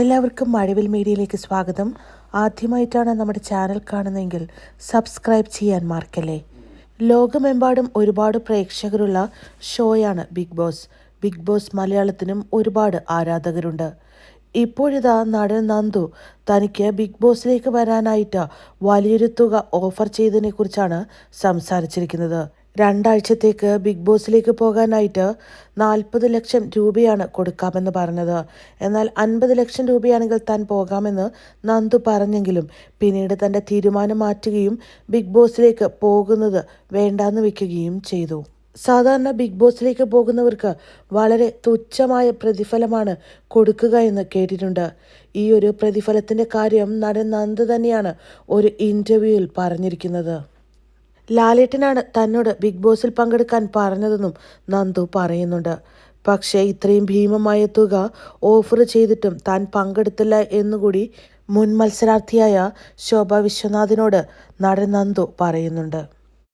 എല്ലാവർക്കും മഴവിൽ മീഡിയയിലേക്ക് സ്വാഗതം. ആദ്യമായിട്ടാണ് നമ്മുടെ ചാനൽ കാണുന്നതെങ്കിൽ സബ്സ്ക്രൈബ് ചെയ്യാൻ മറക്കല്ലേ. ലോകമെമ്പാടും ഒരുപാട് പ്രേക്ഷകരുള്ള ഷോയാണ് ബിഗ് ബോസ്. ബിഗ് ബോസ് മലയാളത്തിനും ഒരുപാട് ആരാധകരുണ്ട്. ഇപ്പോഴിതാ നടൻ നന്ദു തനിക്ക് ബിഗ് ബോസിലേക്ക് വരാനായിട്ട് വലിയൊരു തുക ഓഫർ ചെയ്തതിനെ കുറിച്ചാണ് സംസാരിച്ചിരിക്കുന്നത്. രണ്ടാഴ്ചത്തേക്ക് ബിഗ് ബോസിലേക്ക് പോകാനായിട്ട് നാൽപ്പത് ലക്ഷം രൂപയാണ് കൊടുക്കാമെന്ന് പറഞ്ഞത്. എന്നാൽ അൻപത് ലക്ഷം രൂപയാണെങ്കിൽ താൻ പോകാമെന്ന് നന്ദു പറഞ്ഞെങ്കിലും പിന്നീട് തന്റെ തീരുമാനം മാറ്റുകയും ബിഗ് ബോസിലേക്ക് പോകുന്നത് വേണ്ടാന്ന് വയ്ക്കുകയും ചെയ്തു. സാധാരണ ബിഗ് ബോസിലേക്ക് പോകുന്നവർക്ക് വളരെ തുച്ഛമായ പ്രതിഫലമാണ് കൊടുക്കുക എന്ന് കേട്ടിട്ടുണ്ട്. ഈ ഒരു പ്രതിഫലത്തിന്റെ കാര്യം നടൻ നന്ദ് തന്നെയാണ് ഒരു ഇന്റർവ്യൂവിൽ പറഞ്ഞിരിക്കുന്നത്. ലാലേട്ടനാണ് തന്നോട് ബിഗ് ബോസിൽ പങ്കെടുക്കാൻ പറഞ്ഞതെന്നും നന്ദു പറയുന്നുണ്ട്. പക്ഷേ ഇത്രയും ഭീമമായ തുക ഓഫർ ചെയ്തിട്ടും താൻ പങ്കെടുത്തില്ല എന്നുകൂടി മുൻ മത്സരാർത്ഥിയായ ശോഭ വിശ്വനാഥിനോട് നടൻ നന്ദു പറയുന്നുണ്ട്.